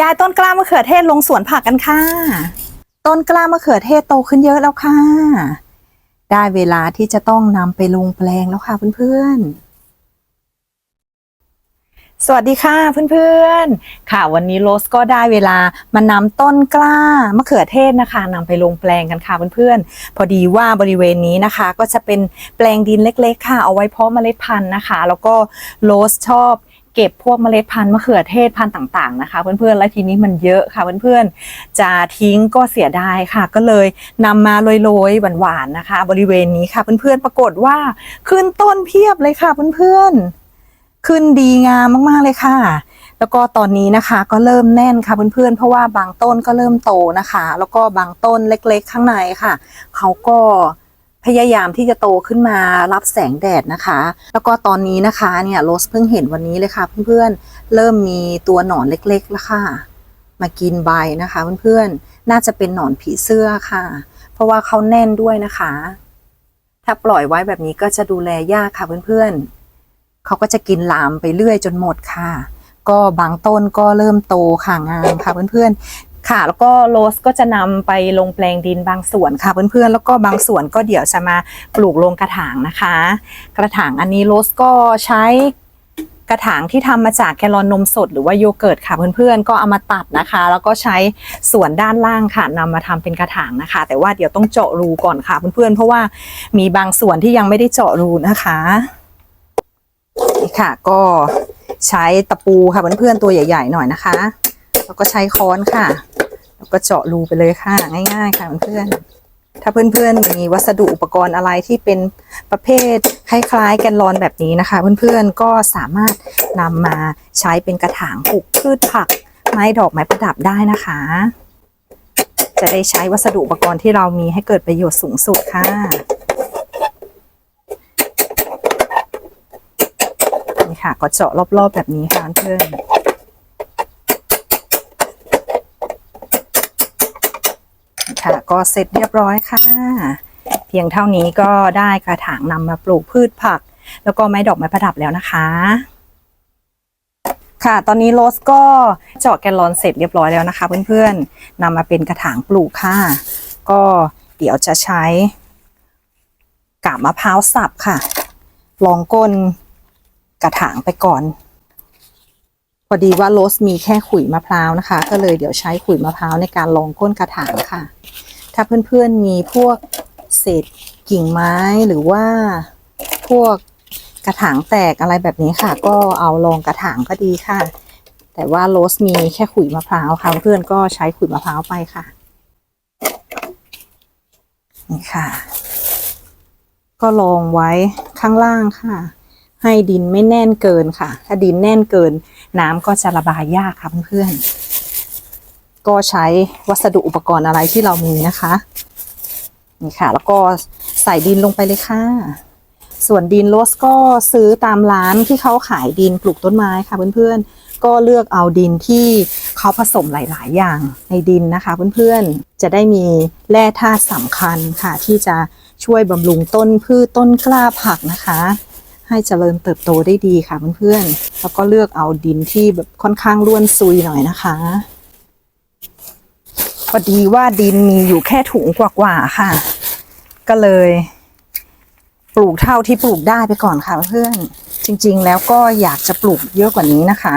ย้ายต้นกล้ามะเขือเทศลงสวนผักกันค่ะ ต้นกล้ามะเขือเทศโตขึ้นเยอะแล้วค่ะ ได้เวลาที่จะต้องนำไปลงแปลงแล้วค่ะเพื่อนๆ สวัสดีค่ะเพื่อนๆ ค่ะวันนี้โรสก็ได้เวลามานำต้นกล้ามะเขือเทศนะคะนำไปลงแปลงกันค่ะเพื่อนๆ พอดีว่าบริเวณนี้นะคะ ก็จะเป็นแปลงดินเล็ก ๆ ค่ะเอาไว้เพาะเมล็ดพันธุ์นะคะ แล้วก็โรสชอบ เก็บพวกเมล็ดพันธุ์มะเขือเทศพันธุ์ต่างๆนะคะ เพื่อนๆ และทีนี้มันเยอะค่ะเพื่อนๆ จะทิ้งก็เสียดายค่ะ ก็เลยนำมาโรยๆหวานๆนะคะ บริเวณนี้ค่ะ เพื่อนๆ ปรากฏว่าขึ้นต้นเพียบเลยค่ะเพื่อนๆ ขึ้นดีงามมากๆเลยค่ะ แล้วก็ตอนนี้นะคะก็เริ่มแน่นค่ะเพื่อนๆ เพราะว่าบางต้นก็เริ่มโตนะคะ แล้วก็บางต้นเล็กๆ ข้างในค่ะ เขาก็ พยายามที่จะโตขึ้นมารับแสงแดดนะคะ แล้วก็ตอนนี้นะคะเนี่ยโรสเพิ่งเห็นวันนี้เลยค่ะเพื่อนๆ เริ่มมีตัวหนอนเล็กๆแล้วค่ะ มากินใบนะคะเพื่อนๆ น่าจะเป็นหนอนผีเสื้อค่ะ เพราะว่าเขาแน่นด้วยนะคะ ถ้าปล่อยไว้แบบนี้ก็จะดูแลยากค่ะเพื่อนๆ เขาก็จะกินลามไปเรื่อยจนหมดค่ะ ก็บางต้นก็เริ่มโตค่ะงามค่ะเพื่อนๆ ค่ะ แล้วก็โรสก็จะนำไปลงแปลงดินบางส่วนค่ะเพื่อนๆ แล้วก็บางส่วนก็เดี๋ยวจะมาปลูกลงกระถางนะคะ กระถางอันนี้โรสก็ใช้กระถางที่ทำมาจากแกลลอนนมสดหรือว่าโยเกิร์ตค่ะเพื่อนๆ ก็เอามาตัดนะคะ แล้วก็ใช้ส่วนด้านล่างค่ะนำมาทำเป็นกระถางนะคะ แต่ว่าเดี๋ยวต้องเจาะรูก่อนค่ะเพื่อนๆ เพราะว่ามีบางส่วนที่ยังไม่ได้เจาะรูนะคะนี่ค่ะ ก็ใช้ตะปูค่ะเพื่อนๆ ตัวใหญ่ ๆ หน่อยนะคะ แล้วก็ใช้ค้อนค่ะแล้วก็เจาะรูไปเลยค่ะ ง่าย ๆ ค่ะเพื่อนๆถ้าเพื่อนๆมีวัสดุอุปกรณ์อะไรที่เป็นประเภทคล้ายๆแกนลอนแบบนี้นะคะ เพื่อนๆก็สามารถนำมาใช้เป็นกระถางปลูกพืชผัก ไม้ดอกไม้ประดับได้นะคะ จะได้ใช้วัสดุอุปกรณ์ที่เรามีให้เกิดประโยชน์สูงสุดค่ะนี่ค่ะก็เจาะรอบๆแบบนี้ค่ะเพื่อนๆ ค่ะ ก็เสร็จเรียบร้อยค่ะ เพียงเท่านี้ก็ได้กระถางนำมาปลูกพืชผัก แล้วก็ไม้ดอกไม้ประดับแล้วนะคะ ค่ะ ตอนนี้โรสก็เจาะแกลลอนเสร็จเรียบร้อยแล้วนะคะ เพื่อนๆนำมาเป็นกระถางปลูกค่ะ ก็เดี๋ยวจะใช้กาบมะพร้าวสับค่ะ ลองก้นกระถางไปก่อน พอดีว่าโรสมีแค่ขุยมะพร้าวนะคะ ก็เลยเดี๋ยวใช้ขุยมะพร้าวในการรองก้นกระถางค่ะ ถ้าเพื่อนๆมีพวกเศษกิ่งไม้หรือว่าพวกกระถางแตกอะไรแบบนี้ค่ะ ก็เอารองกระถางก็ดีค่ะ แต่ว่าโรสมีแค่ขุยมะพร้าวค่ะ เพื่อนก็ใช้ขุยมะพร้าวไปค่ะนี่ค่ะ ก็ลองไว้ข้างล่างค่ะ ให้ดินไม่แน่นเกินค่ะ ถ้าดินแน่นเกิน น้ำก็จะระบายยากค่ะเพื่อนๆก็ใช้วัสดุอุปกรณ์อะไรที่เรามีนะคะนี่ค่ะ แล้วก็ใส่ดินลงไปเลยค่ะ ส่วนดินโรสก็ซื้อตามร้านที่เขาขายดินปลูกต้นไม้ค่ะเพื่อนๆ ก็เลือกเอาดินที่เขาผสมหลาย ๆ อย่างในดินนะคะเพื่อนๆ จะได้มีแร่ธาตุสำคัญค่ะ ที่จะช่วยบำรุงต้นพืชต้นกล้าผักนะคะ ให้เจริญเติบโตได้ดีค่ะเพื่อนๆแล้วก็เลือกเอาดินที่แบบค่อนข้างร่วนซุยหน่อยนะคะพอดีว่าดินมีอยู่แค่ถุงกว่าๆค่ะ ก็เลย ปลูกเท่าที่ปลูกได้ไปก่อนค่ะเพื่อนจริง ๆ แล้วก็อยากจะปลูกเยอะกว่านี้นะคะ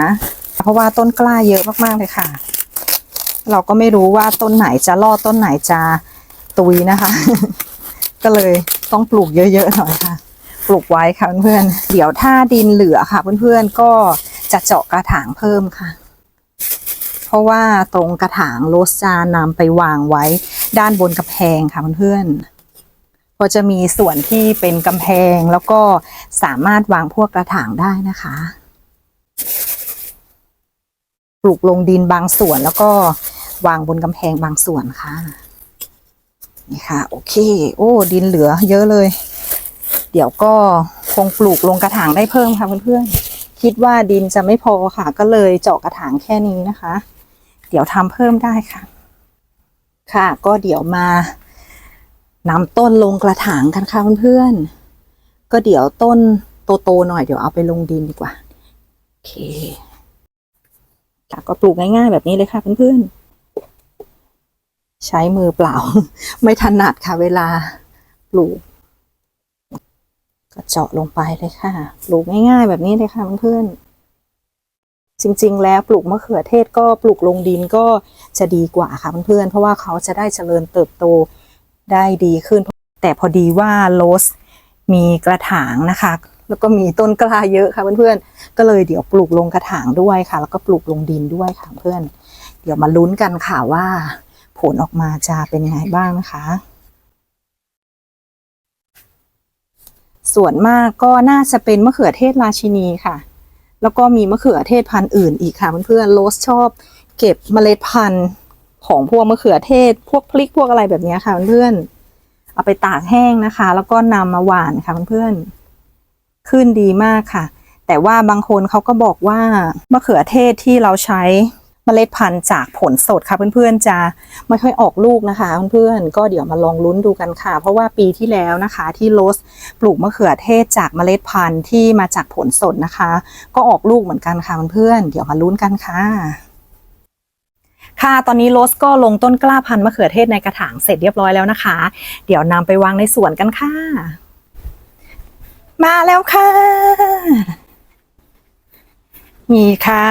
เพราะว่าต้นกล้าเยอะมากๆเลยค่ะ เราก็ไม่รู้ว่าต้นไหนจะรอดต้นไหนจะตุยนะคะ ก็เลยต้องปลูกเยอะๆหน่อยค่ะ ปลูกไว้ค่ะเพื่อนๆเดี๋ยวถ้าดินเหลือค่ะเพื่อนๆก็จะเจาะกระถางเพิ่มค่ะ เพราะว่าตรงกระถางโรสจานำไปวางไว้ด้านบนกำแพงค่ะเพื่อนๆก็จะมีส่วนที่เป็นกำแพงแล้วก็สามารถวางพวกกระถางได้นะคะ ปลูกลงดินบางส่วนแล้วก็วางบนกำแพงบางส่วนค่ะนี่ค่ะ โอเค โอ้ ดินเหลือเยอะเลย เดี๋ยวก็คงปลูกลงกระถางได้เพิ่มค่ะเพื่อนๆ คิดว่าดินจะไม่พอค่ะ ก็เลยเจาะกระถางแค่นี้นะคะ เดี๋ยวทำเพิ่มได้ค่ะ ค่ะก็เดี๋ยวมานำต้นลงกระถางกันค่ะเพื่อนๆ ก็เดี๋ยวต้นโตๆหน่อยเดี๋ยวเอาไปลงดินดีกว่า โอเค ค่ะก็ปลูกง่ายๆแบบนี้เลยค่ะเพื่อนๆ ใช้มือเปล่า ไม่ถนัดค่ะเวลาปลูก ก็เจาะลงไปเลยค่ะ ปลูกง่ายๆแบบนี้เลยค่ะเพื่อนๆจริงๆ แล้วปลูกมะเขือเทศก็ปลูกลงดินก็จะดีกว่าค่ะเพื่อนๆเพราะว่าเขาจะได้เจริญเติบโตได้ดีขึ้น แต่พอดีว่าโรสมีกระถางนะคะ แล้วก็มีต้นกล้าเยอะค่ะเพื่อนๆก็เลยเดี๋ยวปลูกลงกระถางด้วยค่ะ แล้วก็ปลูกลงดินด้วยค่ะเพื่อน เดี๋ยวมาลุ้นกันค่ะว่า ผลออกมาจะเป็นยังไงบ้างนะคะ ส่วนมากก็น่าจะเป็นมะเขือเทศราชินีค่ะ แล้วก็มีมะเขือเทศพันธุ์อื่นอีกค่ะเพื่อนๆโรสชอบ เก็บเมล็ดพันธุ์ของพวกมะเขือเทศ พวกพริกพวกอะไรแบบนี้ค่ะเพื่อนๆเอาไปตากแห้งนะคะ แล้วก็นำมาหว่านค่ะเพื่อนๆขึ้นดีมากค่ะ แต่ว่าบางคนเขาก็บอกว่ามะเขือเทศที่เราใช้ เมล็ดพันธุ์จากผลสดค่ะเพื่อนๆจะไม่ค่อยออกลูกนะคะเพื่อนๆก็เดี๋ยวมาลองลุ้นดูกันค่ะ เพราะว่าปีที่แล้วนะคะที่โรสปลูกมะเขือเทศจากเมล็ดพันธุ์ที่มาจากผลสดนะคะ ก็ออกลูกเหมือนกันค่ะเพื่อนๆเดี๋ยวมาลุ้นกันค่ะค่ะ ตอนนี้โรสก็ลงต้นกล้าพันธุ์มะเขือเทศในกระถางเสร็จเรียบร้อยแล้วนะคะ เดี๋ยวนำไปวางในสวนกันค่ะ มาแล้วค่ะ นี่ค่ะ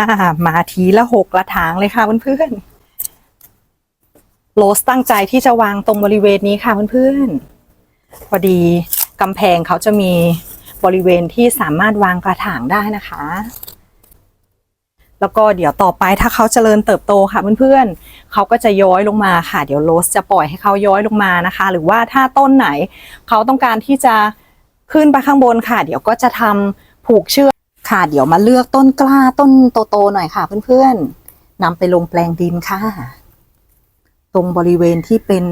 มาทีละหกกระถางเลยค่ะเพื่อนๆโรสตั้งใจที่จะวางตรงบริเวณนี้ค่ะเพื่อนๆพอดีกำแพงเขาจะมีบริเวณที่สามารถวางกระถางได้นะคะ แล้วก็เดี๋ยวต่อไปถ้าเขาเจริญเติบโตค่ะเพื่อนๆเขาก็จะย้อยลงมาค่ะ เดี๋ยวโรสจะปล่อยให้เขาย้อยลงมานะคะ หรือว่าถ้าต้นไหน เขาต้องการที่จะขึ้นไปข้างบนค่ะ เดี๋ยวก็จะทำผูกเชือก ค่ะ เดี๋ยวมาเลือกต้นกล้าต้นโตๆหน่อยค่ะ เพื่อนๆนำไปลงแปลงดินค่ะ ตรงบริเวณที่เป็น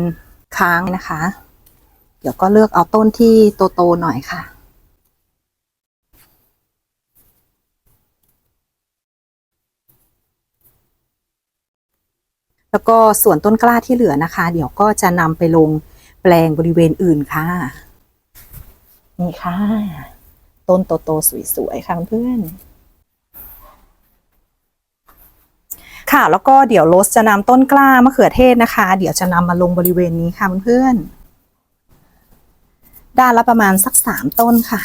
ค้างนะคะ เดี๋ยวก็เลือกเอาต้นที่โตๆหน่อยค่ะแล้วก็ส่วนต้นกล้าที่เหลือนะคะ เดี๋ยวก็จะนำไปลงแปลงบริเวณอื่นค่ะ นี่ค่ะ ต้นโตๆสวยๆค่ะเพื่อนค่ะ แล้วก็เดี๋ยวโรสจะนำต้นกล้ามะเขือเทศนะคะ เดี๋ยวจะนำมาลงบริเวณนี้ค่ะเพื่อนๆด้านละประมาณสักสามต้นค่ะ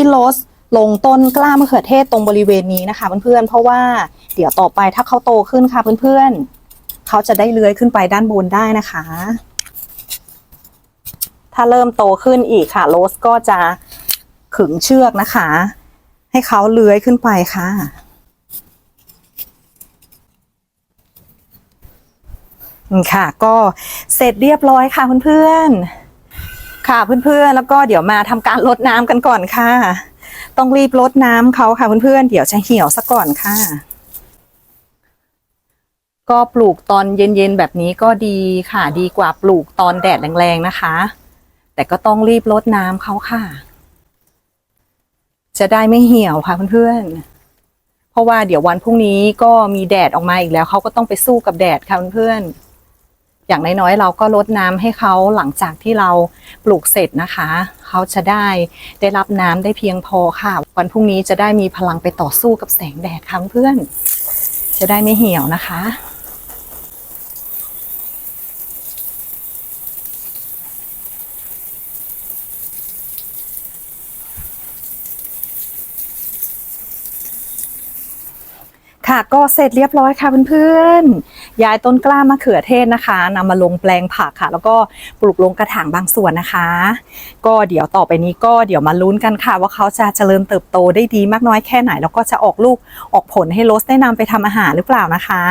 ที่โรสลงต้นกล้ามะเขือเทศตรงบริเวณนี้นะคะเพื่อนๆ เพราะว่าเดี๋ยวต่อไปถ้าเขาโตขึ้นค่ะเพื่อนๆ เขาจะได้เลื้อยขึ้นไปด้านบนได้นะคะ ถ้าเริ่มโตขึ้นอีกค่ะโรสก็จะขึงเชือกนะคะ ให้เขาเลื้อยขึ้นไปค่ะ ค่ะ ก็เสร็จเรียบร้อยค่ะเพื่อนๆ ค่ะเพื่อนๆ แล้วก็เดี๋ยวมาทำการรดน้ำกันก่อนค่ะ ต้องรีบรดน้ำเขาค่ะเพื่อนๆ เดี๋ยวจะเหี่ยวซะก่อนค่ะ ก็ปลูกตอนเย็นๆแบบนี้ก็ดีค่ะ ดีกว่าปลูกตอนแดดแรงๆนะคะ แต่ก็ต้องรีบรดน้ำเขาค่ะ จะได้ไม่เหี่ยวค่ะเพื่อนๆ เพราะว่าเดี๋ยววันพรุ่งนี้ก็มีแดดออกมาอีกแล้วเขาก็ต้องไปสู้กับแดดค่ะเพื่อนๆ อย่างน้อยๆ เราก็ลดน้ำให้เขาหลังจากที่เราปลูกเสร็จนะคะ เขาจะได้ได้รับน้ำได้เพียงพอค่ะ วันพรุ่งนี้จะได้มีพลังไปต่อสู้กับแสงแดดค่ะเพื่อน จะได้ไม่เหี่ยวนะคะค่ะก็เสร็จเรียบร้อยค่ะเพื่อนๆ ย้ายต้นกล้ามะเขือเทศนะคะนำมาลงแปลงผักค่ะ แล้วก็ปลูกลงกระถางบางส่วนนะคะ ก็เดี๋ยวต่อไปนี้ก็เดี๋ยวมาลุ้นกันค่ะ ว่าเขาจะเจริญเติบโตได้ดีมากน้อยแค่ไหน แล้วก็จะออกลูกออกผลให้โรสได้นำไปทำอาหารหรือเปล่านะคะ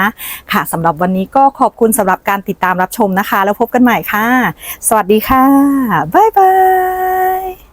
ค่ะสำหรับวันนี้ก็ขอบคุณสำหรับการติดตามรับชมนะคะ แล้วพบกันใหม่ค่ะ สวัสดีค่ะบ๊ายบาย